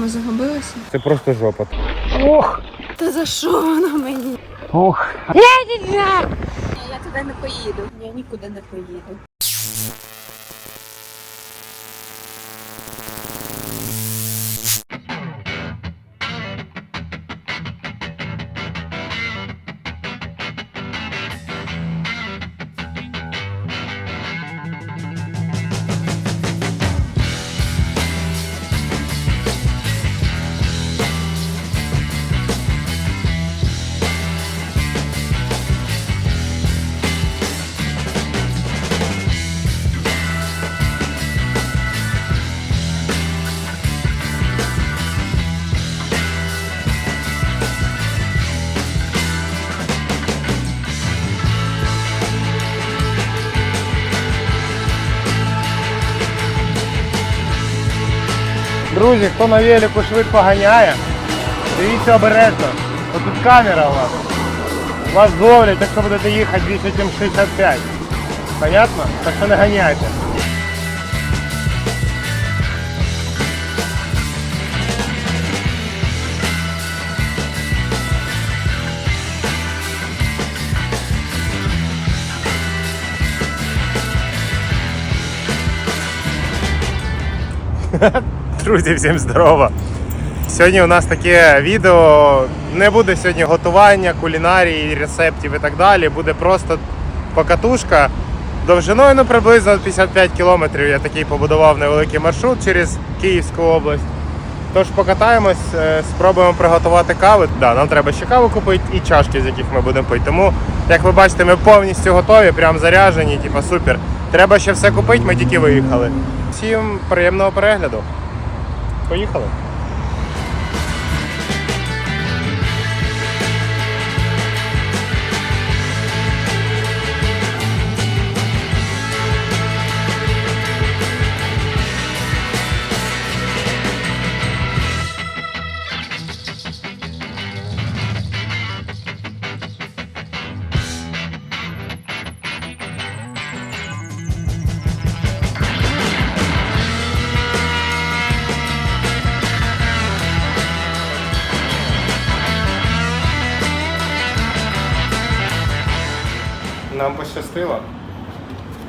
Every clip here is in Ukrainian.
Ми загубилися? Це просто жопа. Та за що воно мені? Ох. Я туди не поїду. Я нікуди не поїду. Друзі, хто на велику швидко ганяє, дивіться обережно. Ось тут камера у вас. Вас зловлять, якщо будете їхати більше, ніж 65. Понятно? Так що не ганяйте. Друзі, всім здорово! Сьогодні у нас таке відео. Не буде сьогодні готування, кулінарії, рецептів і так далі. Буде просто покатушка. Довжиною ну, приблизно 55 кілометрів. Я такий побудував невеликий маршрут через Київську область. Тож покатаємось, е, спробуємо приготувати каву. Да, нам треба ще каву купити і чашки, з яких ми будемо пити. Тому, як ви бачите, ми повністю готові, прям заряжені, типа супер. Треба ще все купити, ми тільки виїхали. Всім приємного перегляду. Поїхали.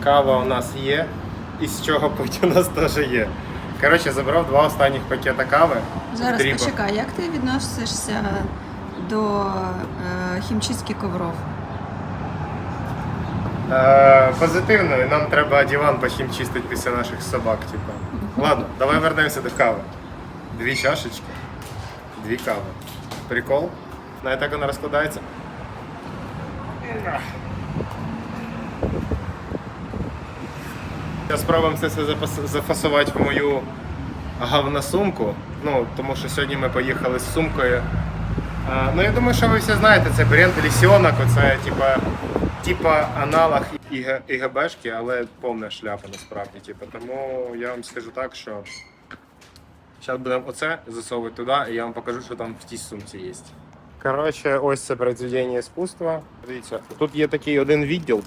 Кава у нас є, і з чого пити у нас теж є. Коротше, забрав два останніх пакета кави. Зараз почекай, як ти відносишся до е, хімчистки ковров? Е, позитивно, і нам треба диван почим чистити після наших собак. Типу. Ладно, давай вернемося до кави. Дві чашечки, дві кави. Прикол? Знаєте, як вона розкладається? Зараз спробуємо це все зафасувати в мою говносумку. Ну, тому що сьогодні ми поїхали з сумкою. А, ну я думаю, що ви всі знаєте, це бренд Лісьонок, це типа, типа аналог ІГ, ІГБшки, але повна шляпа насправді. Типа. Тому я вам скажу так, що зараз будемо оце засовувати туди, і я вам покажу, що там в тій сумці є. Коротше, ось це произведення іскусства. Дивіться, тут є такий один відділ,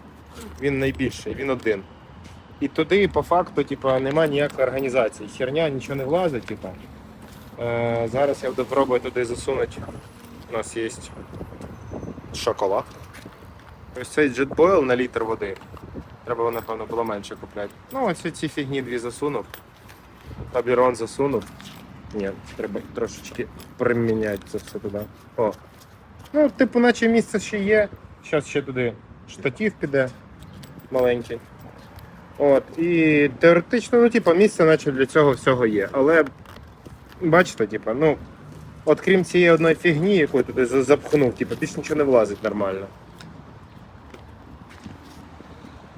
він найбільший, він один. І туди, по факту, типа, немає ніякої організації. Херня, нічого не влазить, типа. Е, зараз я буду пробувати туди засунути. У нас є шоколад. Ось цей джетбойл на літр води. Треба, напевно, було менше купляти. Ну, ось ці фігні дві засунув. Табірон засунув. Ні, треба трошечки приміняти це все туди. О. Ну, типу, наче місце ще є. Зараз ще туди штатів піде маленький. От, і теоретично, ну, типу, місце наче для цього всього є. Але бачите, типу, ну, от крім цієї одної фігні, яку я туди запхнув, типу, більш нічого не влазить нормально.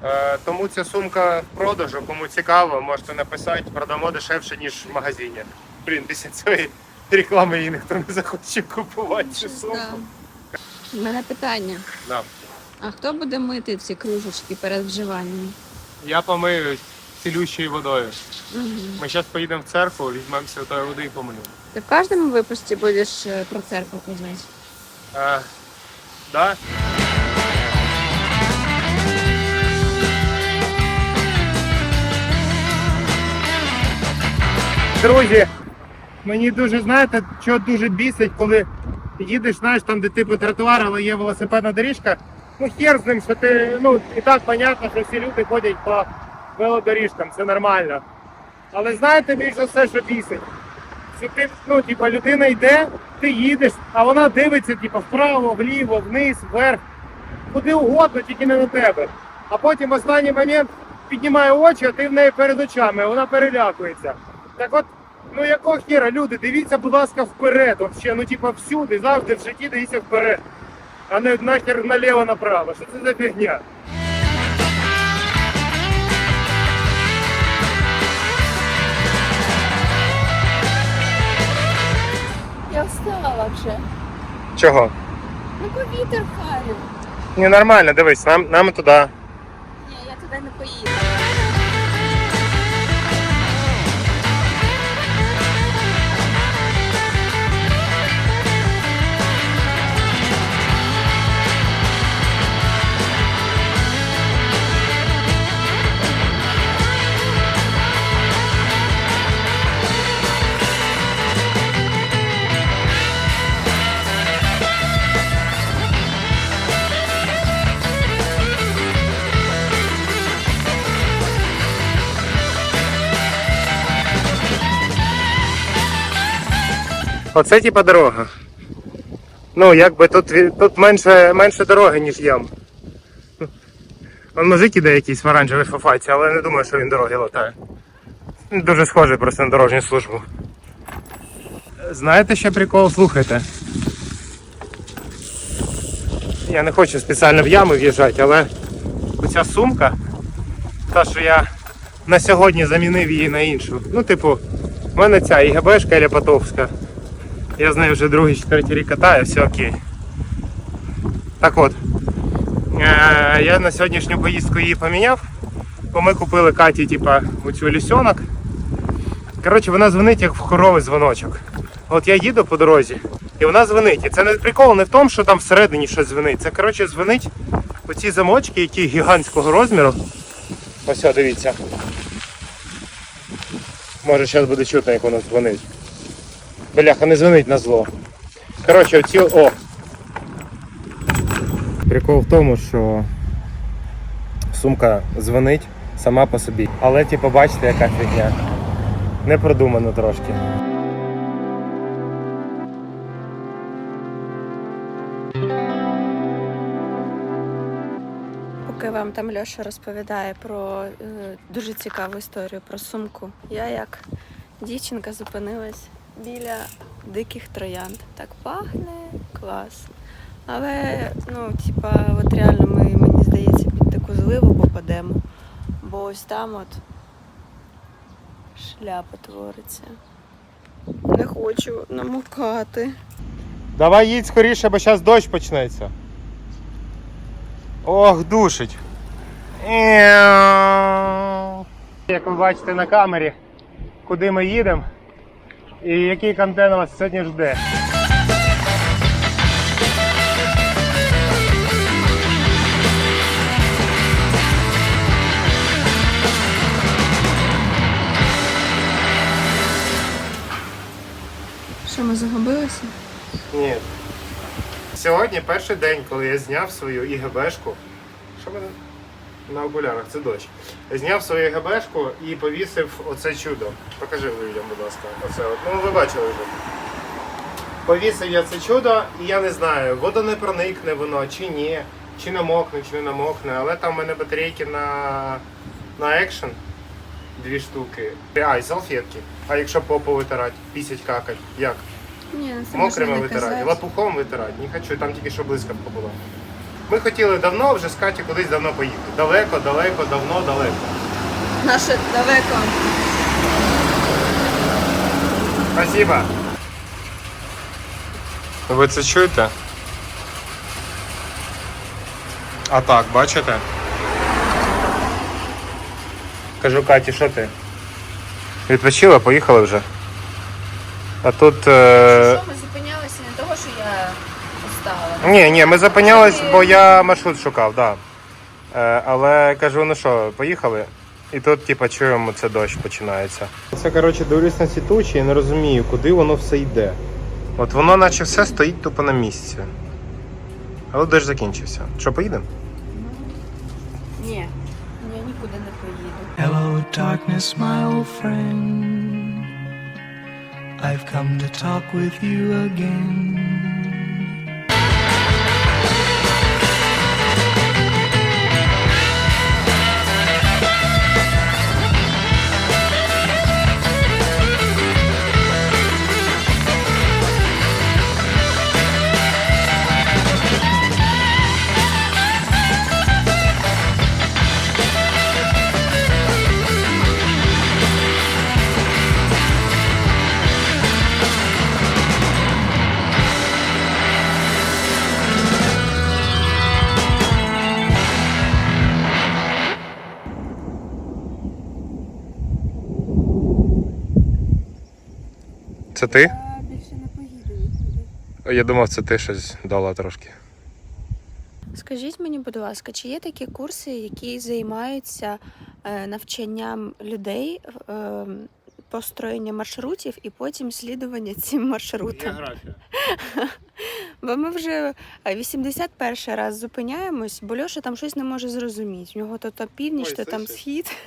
Е, тому ця сумка в продажу, кому цікаво, можете написати, продамо дешевше, ніж в магазині. Блін, після цієї реклами її ніхто не захоче купувати цю сумку. У мене питання. Да. А хто буде мити ці кружечки перед вживанням? Я помию цілющою водою. Угу. Ми зараз поїдемо в церкву, візьмемо святої води і помиємо. Ти в кожному випуску будеш е, про церкву казати? Е, да? Друзі, Мені дуже, знаєте, що дуже бісить, коли їдеш, знаєш, там, де типу тротуар, але є велосипедна доріжка. Ну хер з ним, що ти, ну, і так понятно, що всі люди ходять по велодоріжкам, це нормально. Але знаєте більше все, що бісить? Що ти, ну, типу, людина йде, ти їдеш, а вона дивиться, типу, вправо, вліво, вниз, вверх, куди угодно, тільки не на тебе. А потім останній момент піднімає очі, а ти в неї перед очами, вона перелякується. Так от, ну якого хіра, люди, дивіться, будь ласка, вперед. Вообще, ну типа всюди, завжди в житті дивіться вперед. А не нахер наліво направо. Що це за фігня? Я встала вже. Чого? Ну повітер харю. Ні, нормально, дивись, нам, нам туди. Ні, я туди не поїду. Оце типа дорога. Ну, якби тут, тут менше, менше дороги, ніж ям. Вон мужик іде якийсь в оранжевій фафаці, але не думаю, що він дороги латає. Дуже схожий просто на дорожню службу. Знаєте, ще прикол? Слухайте. Я не хочу спеціально в ями в'їжджати, але оця сумка, та, що я на сьогодні замінив її на іншу. Ну, типу, в мене ця ІГБшка Ляпотовська. Я з нею вже другий чи рік катаю, все окей. Так от. Е, я на сьогоднішню поїздку її поміняв, бо ми купили Каті, типа, оцю лісьонок. Коротше, вона дзвонить як в хоровий дзвоночок. От я їду по дорозі, і вона дзвонить. І це не прикол не в тому, що там всередині щось дзвонить. Це коротше дзвонить оці замочки, які гігантського розміру. Ось, дивіться. Може зараз буде чутно, як воно дзвонить. Бляха, не дзвонить на зло. Коротше, оці. О! Прикол в тому, що сумка дзвонить сама по собі. Але типу, бачите, яка фігня. Не продумано трошки. Поки вам там Льоша розповідає про е, дуже цікаву історію про сумку. Я як дівчинка зупинилась біля диких троянд. Так пахне, клас. Але, ну, типа, от реально ми, мені здається, під таку зливу попадемо. Бо ось там от шляпа твориться. Не хочу намокати. Давай їдь скоріше, бо зараз дощ почнеться. Ох, душить. Як ви бачите на камері, куди ми їдемо і який контент вас сьогодні жде. Що ми загубилися? Ні. Сьогодні перший день, коли я зняв свою ІГБшку. Що мене на окулярах? Це дощ. Зняв свою ІГБшку і повісив оце чудо. Покажи людям, будь ласка. Оце от. Ну ви бачили вже. Повісив я це чудо, і я не знаю, вода не проникне воно чи ні, чи намокне, чи не намокне, але там в мене батарейки на, на Action. Дві штуки. А, і салфетки. А якщо попу витирати, пісять какать, як? Ні, ну, це Мокрими витирати, лапухом витирати. Не хочу, там тільки що блискавка була. Ми хотіли давно вже з Каті кудись давно поїхати. Далеко, далеко, давно, далеко. Наше далеко. Спасибо. Ви це чуєте? А так, бачите? Кажу Каті, що ти? Відпочила, поїхали вже. А тут. Е... Що ми зупинялися не того, що я устала. Ні, ні, ми зупинялись, бо я маршрут шукав, так. Да. Е, але кажу, ну що, поїхали. І тут, типа, чуємо, це дощ починається. Це, коротше, дивлюсь на ці тучі і не розумію, куди воно все йде. От воно наче все стоїть тупо на місці. Але дощ закінчився. Що, поїдемо? Ні, я нікуди не поїду. Hello, darkness, my old friend. I've come to talk with you again. Це ти? Я більше не поїду нікуди. Я думав, це ти щось дала трошки. Скажіть мені, будь ласка, чи є такі курси, які займаються е, навчанням людей е, построєння маршрутів і потім слідування цим маршрутам? Географія. Бо ми вже е, 81 раз зупиняємось, бо Льоша там щось не може зрозуміти. В нього то, то північ, Ой, то там схід.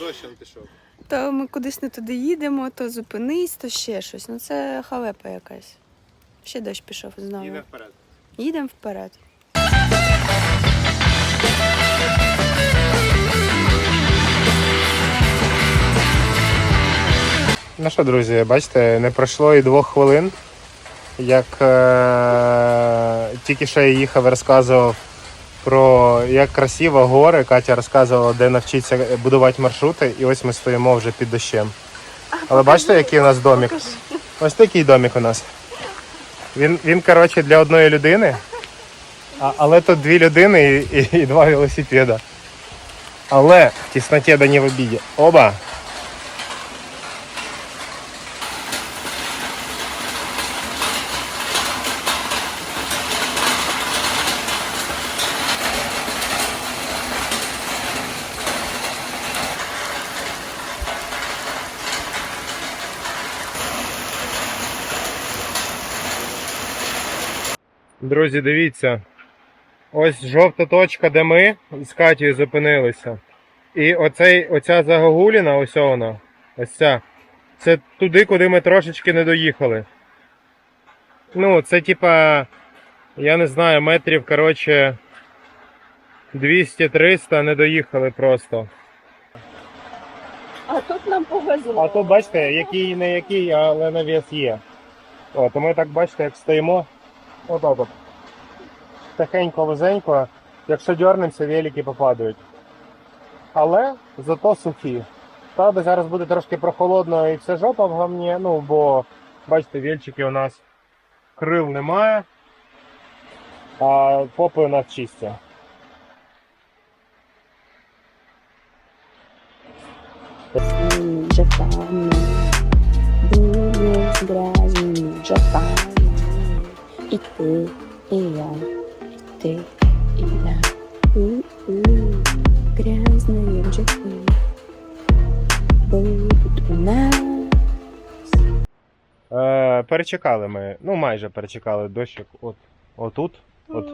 Дощ він пішов. То ми кудись не туди їдемо, то зупинись, то ще щось. Ну це халепа якась. Ще дощ пішов знову. Їде вперед. Їдемо вперед. Ну що, друзі, бачите, не пройшло і двох хвилин. Як е- тільки що я їхав розказував про як красиво гори. Катя розказувала, де навчитися будувати маршрути, і ось ми стоїмо вже під дощем. Але бачите, який у нас домик? Ось такий домик у нас. Він, він коротше, для одної людини, а, але тут дві людини і, і, і два велосипеда. Але в тісноті да не в обіді. Оба! Друзі, дивіться. Ось жовта точка, де ми з Катєю зупинилися. І оцей, оця загогуліна, ось вона, ось ця. Це туди, куди ми трошечки не доїхали. Ну, це типа, я не знаю, метрів, коротше, 200-300 не доїхали просто. А тут нам повезло. А то бачите, який не який, але навіс є. О, то ми так бачите, як стоїмо. Отак от. Тихенько, вузенько. Якщо дернемося, велики попадають. Але зато сухі. Правда, зараз буде трошки прохолодно і вся жопа в гамні, ну бо бачите, вільчики у нас крил немає, а попи у нас чисті. Джапан, Будешь грязный Джапан. И ты, и я, и ты, и я. У-у, Грязные джапы будут у нас. Е, перечекали ми, ну майже перечекали дощик от, отут. От.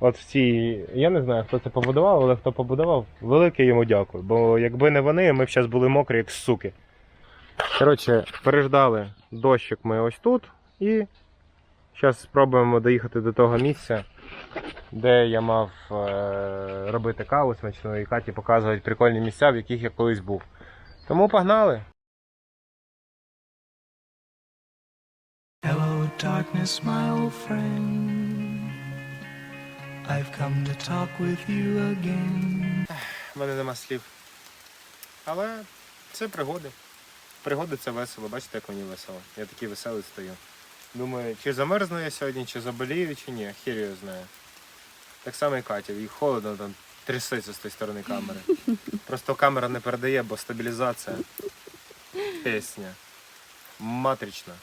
От в цій. Я не знаю, хто це побудував, але хто побудував, велике йому дякую. Бо якби не вони, ми б зараз були мокрі, як суки. Коротше, переждали дощик ми ось тут і зараз спробуємо доїхати до того місця, де я мав е- робити каву смачну і Каті показувати прикольні місця, в яких я колись був. Тому погнали! Hello, darkness, my old friend. I've come to talk with you again. У мене нема слів. Але це пригоди. Пригоди це весело. Бачите, як мені весело. Я такий веселий стою. Думаю, чи замерзну я сьогодні, чи заболію, чи ні. Хір його знає. Так само і Катя, їй холодно там трясеться з тієї сторони камери. Просто камера не передає, бо стабілізація. Пісня. Матрична.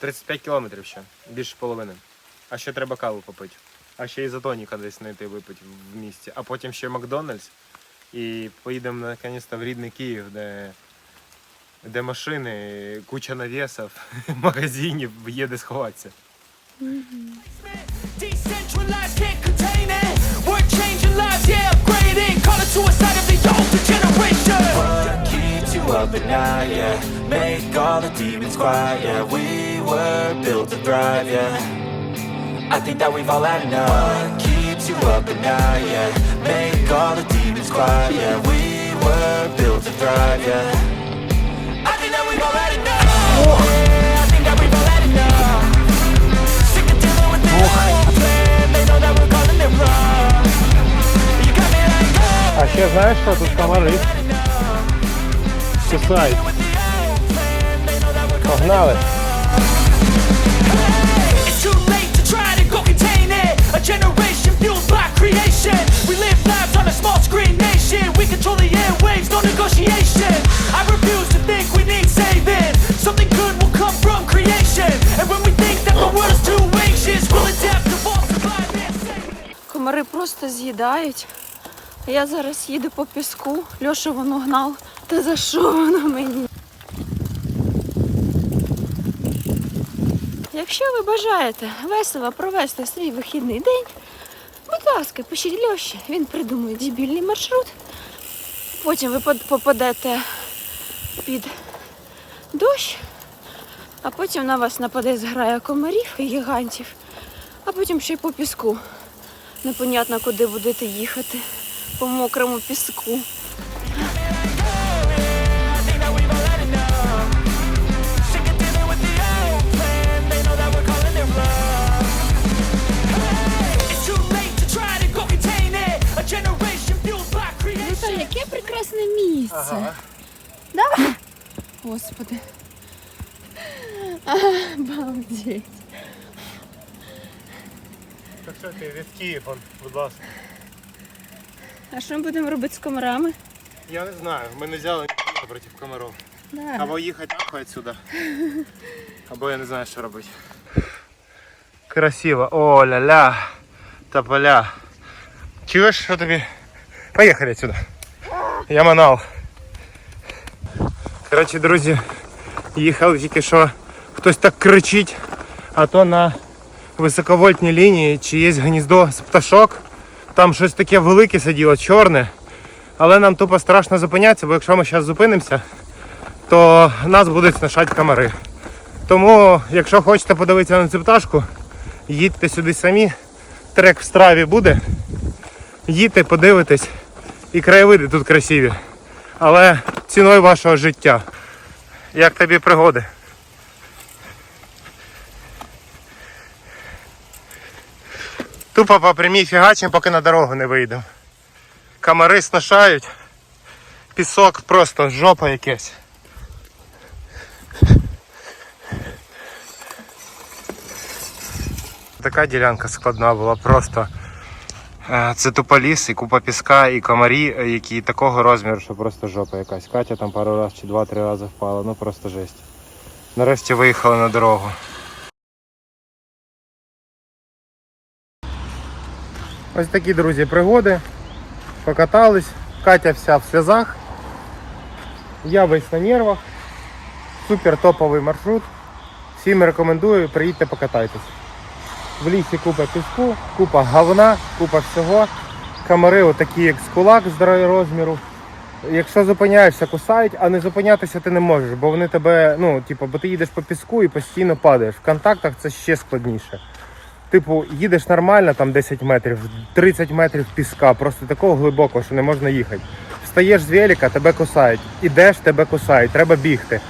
35 кілометрів ще. Більше половини. А ще треба каву попити. а ще й затоніка десь знайти випити в місті, а потім ще Макдональдс. І поїдемо наконець-то в рідний Київ, де, де машини, куча навісів, магазинів, є де сховатися. Up at night, yeah? Make all the demons quiet, yeah. We were built to thrive, yeah. I think that we've all had enough. What keeps you up at night, yeah? Make all the demons quiet, yeah. We were built to thrive, yeah. Ще знаєш, що тут комари? Кусають. Погнали. Комари просто з'їдають. Я зараз їду по піску. Льоша воно гнав. Та за що воно мені? Якщо ви бажаєте весело провести свій вихідний день, будь ласка, пишіть Льоші, він придумує дебільний маршрут. Потім ви попадете під дощ, а потім на вас нападе зграя комарів і гігантів, а потім ще й по піску. Непонятно, куди будете їхати по мокрому піску. Яке прекрасне місце. Да? Господи. Обалдеть. Так що ти від Києва, будь ласка. А що ми будемо робити з комарами? Я не знаю, ми не взяли нічого проти комаров. Да. Або їхати нахуй отсюда. Або я не знаю, що робити. Красиво. О, ля-ля. Тополя. Чуєш, що тобі? Поїхали отсюда. Я манал. Коротше, друзі, їхав тільки що хтось так кричить, а то на високовольтній лінії чи є гніздо з пташок. Там щось таке велике сиділо, чорне. Але нам тупо страшно зупинятися, бо якщо ми зараз зупинимося, то нас будуть снашати комари. Тому, якщо хочете подивитися на цю пташку, їдьте сюди самі. Трек в страві буде. Їдьте, подивитесь. І краєвиди тут красиві. Але ціною вашого життя. Як тобі пригоди? Тупо по прямій фігачим, поки на дорогу не вийдемо. Комари снашають. Пісок просто жопа якесь. Така ділянка складна була просто. Е, Це тупо ліс і купа піска, і комарі, е, які такого розміру, що просто жопа якась. Катя там пару разів чи два-три рази впала, ну просто жесть. Нарешті виїхали на дорогу. Ось такі, друзі, пригоди. Покатались. Катя вся в сльозах. Я весь на нервах. Супер топовий маршрут. Всім рекомендую, приїдьте покатайтесь. В лісі купа піску, купа говна, купа всього. Комари отакі, як з кулак з розміру. Якщо зупиняєшся, кусають, а не зупинятися ти не можеш, бо вони тебе, ну, типу, бо ти їдеш по піску і постійно падаєш. В контактах це ще складніше. Типу, їдеш нормально, там 10 метрів, 30 метрів піска, просто такого глибокого, що не можна їхати. Встаєш з велика, тебе кусають. Ідеш, тебе кусають, треба бігти.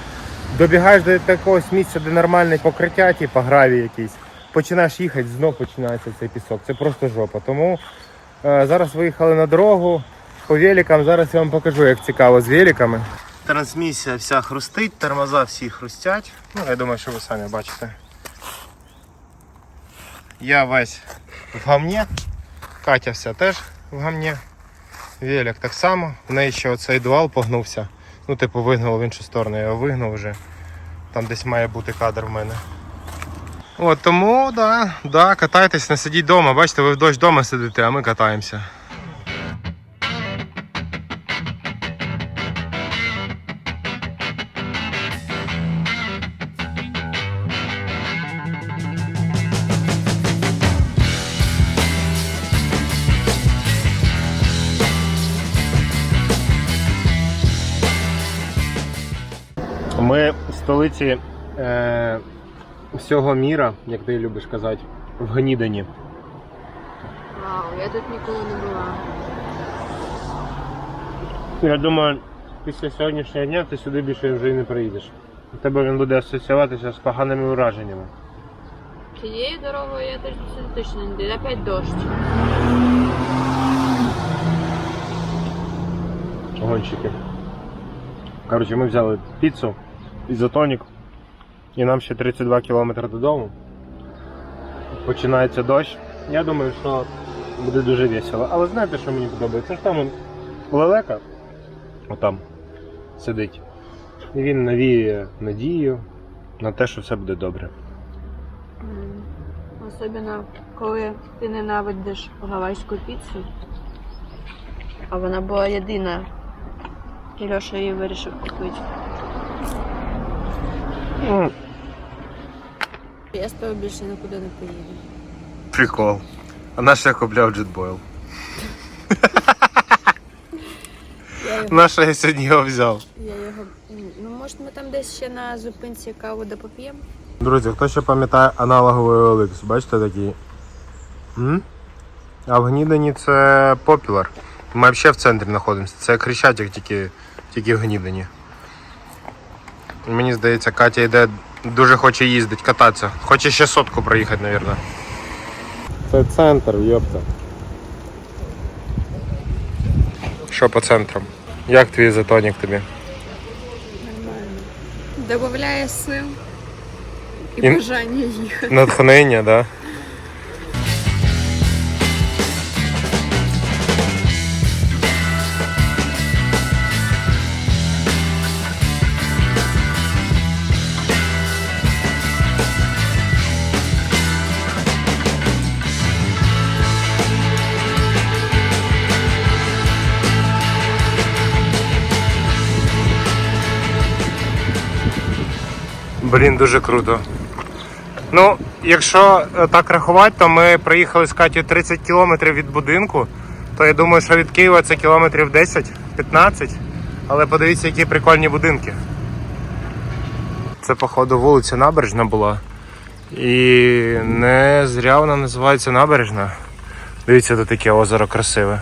Добігаєш до якогось місця, де нормальне покриття, типу гравій якийсь. Починаєш їхати, знов починається цей пісок. Це просто жопа. Тому е, зараз виїхали на дорогу по великам. Зараз я вам покажу, як цікаво з великами. Трансмісія вся хрустить, тормоза всі хрустять. Ну, я думаю, що ви самі бачите. Я весь в гамні. Катя вся теж в гамні. Велик так само. В неї ще оцей дуал погнувся. Ну, типу, вигнав в іншу сторону, я його вигнав вже. Там десь має бути кадр в мене. От тому, да, да, катайтесь, не сидіть вдома. Бачите, ви в дощ вдома сидите, а ми катаємося. Столиці е, всього міра, як ти любиш казати, в Гнідині. Вау, я тут ніколи не була. Я думаю, після сьогоднішнього дня ти сюди більше вже і не приїдеш. У тебе він буде асоціюватися з поганими враженнями. Цією дорогою я точно точно не йду. Опять дощ. Гонщики. Коротше, ми взяли піцу, ізотонік, і нам ще 32 кілометри додому. Починається дощ. Я думаю, що буде дуже весело. Але знаєте, що мені подобається? Що там лелека, отам, сидить. І він навіює надію на те, що все буде добре. Особливо, коли ти ненавидиш гавайську піцу. А вона була єдина. І Льоша її вирішив купити. Я з тобою більше нікуди не поїду. Прикол. А наш я купляв джетбойл. Я Наша я сьогодні його взяв. я його. Ну, може, ми там десь ще на зупинці каву допоп'ємо? Друзі, хто ще пам'ятає аналоговий OLX, бачите такий? М? А в Гнідині це Popular. Ми взагалі в центрі знаходимося. Це Хрещатик тільки, тільки в Гнідині. Мені здається, Катя йде, дуже хоче їздити, кататися. Хоче ще сотку проїхати, мабуть. Це центр, йопта. Що по центрам? Як твій затонік тобі? Нормально. Добавляє сил і І- бажання їхати. Натхнення, так? Да? Блін, дуже круто. Ну, якщо е, так рахувати, то ми приїхали з Катю 30 кілометрів від будинку, то я думаю, що від Києва це кілометрів 10-15. Але подивіться, які прикольні будинки. Це, походу, вулиця Набережна була. І не зря вона називається Набережна. Дивіться, тут таке озеро красиве.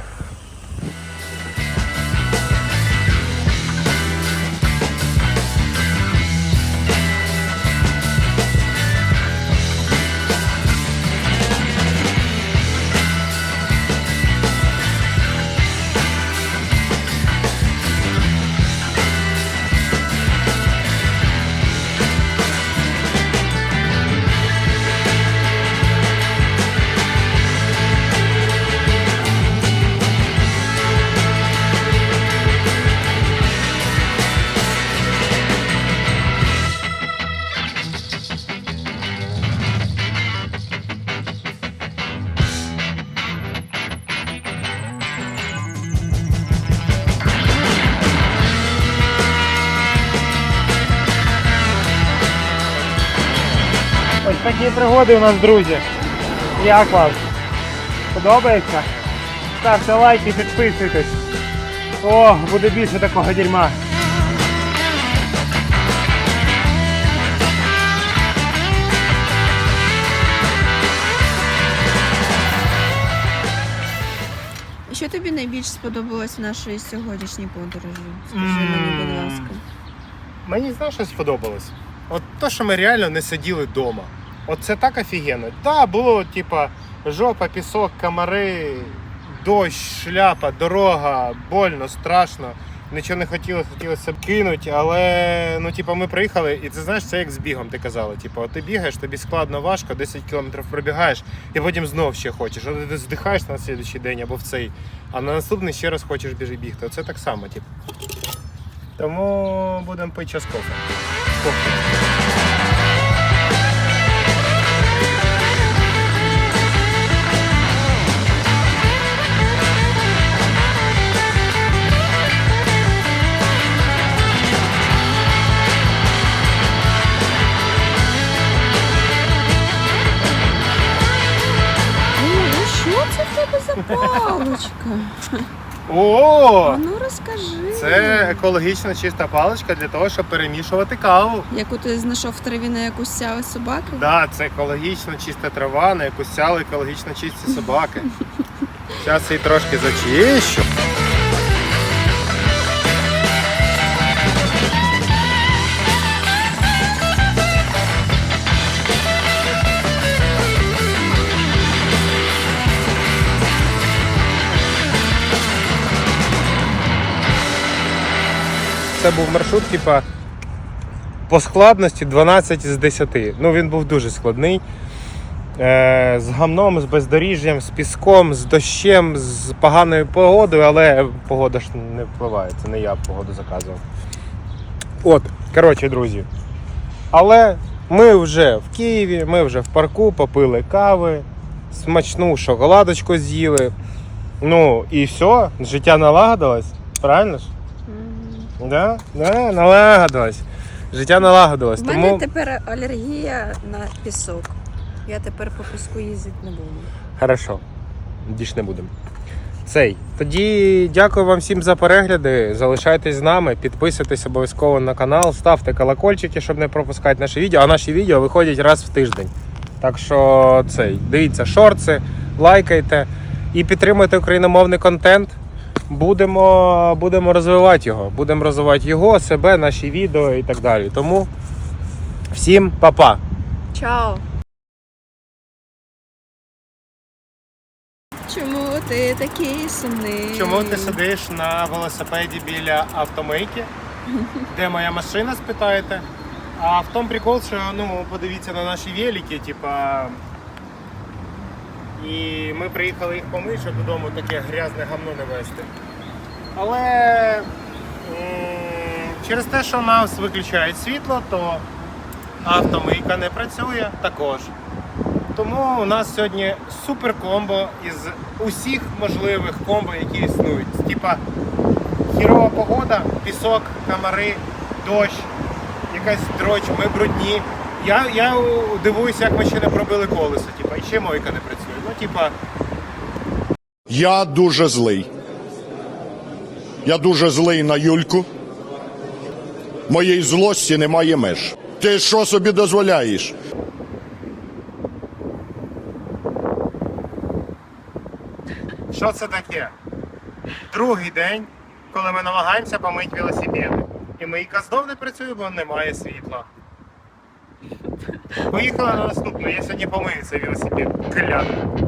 Такі пригоди у нас, друзі. Як вам? Подобається? Ставте лайки, підписуйтесь. О, буде більше такого дерьма. Що тобі найбільше сподобалось в нашій сьогоднішній подорожі? Скажи мені, будь ласка. Мені знаєш, що сподобалось? От то, що ми реально не сиділи вдома. От це так офігенно. Так, да, було, типа, жопа, пісок, комари, дощ, шляпа, дорога, больно, страшно. Нічого не хотілося, хотілося б кинути, але ну, типа, ми приїхали, і це знаєш, це як з бігом, ти казала. Типа, от ти бігаєш, тобі складно, важко, 10 кілометрів пробігаєш, і потім знов ще хочеш. От ти здихаєш на наступний день або в цей, а на наступний ще раз хочеш біжи бігти. Оце так само, типу. Тому будемо пити час. Кофе. Палочка. О! А ну розкажи. Це екологічно чиста паличка для того, щоб перемішувати каву. Яку ти знайшов в траві на якусь сяли собаки? Да, це екологічно чиста трава, на яку сяли екологічно чисті собаки. Зараз її трошки зачищу. Це був маршрут, типа, по складності 12 з 10. Ну, він був дуже складний. Е, з гамном, з бездоріжжям, з піском, з дощем, з поганою погодою, але погода ж не впливає, це не я погоду заказував. От, коротше, друзі. Але ми вже в Києві, ми вже в парку попили кави, смачну шоколадочку з'їли. Ну і все, життя налагодилось, правильно ж? Да? Да, налагодилось. Життя налагодилось. У мене Тому... тепер алергія на пісок. Я тепер по піску їздити не буду. Хорошо. Більш не будемо. Цей. Тоді дякую вам всім за перегляди. Залишайтесь з нами, підписуйтесь обов'язково на канал, ставте колокольчики, щоб не пропускати наші відео. А наші відео виходять раз в тиждень. Так що цей, дивіться шорти, лайкайте і підтримуйте україномовний контент. Будемо, будемо розвивати його. Будемо розвивати його, себе, наші відео і так далі. Тому всім па-па! Чао! Чому ти такий сумний? Чому ти сидиш на велосипеді біля автомийки? Де моя машина, спитаєте? А в тому прикол, що ну, подивіться на наші велики, типа. І ми приїхали їх помити, щоб додому таке грязне гамно не вести. Але через те, що у нас виключають світло, то автомийка не працює також. Тому у нас сьогодні супер комбо із усіх можливих комбо, які існують. Типа хірова погода, пісок, комари, дощ, якась дроч, ми брудні. Я, я дивуюся, як ми ще не пробили колесо, типа, і ще мойка не працює. Типа, Я дуже злий. Я дуже злий на Юльку. Моєї злості немає меж. Ти що собі дозволяєш? що це таке? Другий день, коли ми намагаємося помити велосипеди. І мийка знов не працює, бо немає світла. Поїхали на наступну, я сьогодні помию цей велосипед. Кляну.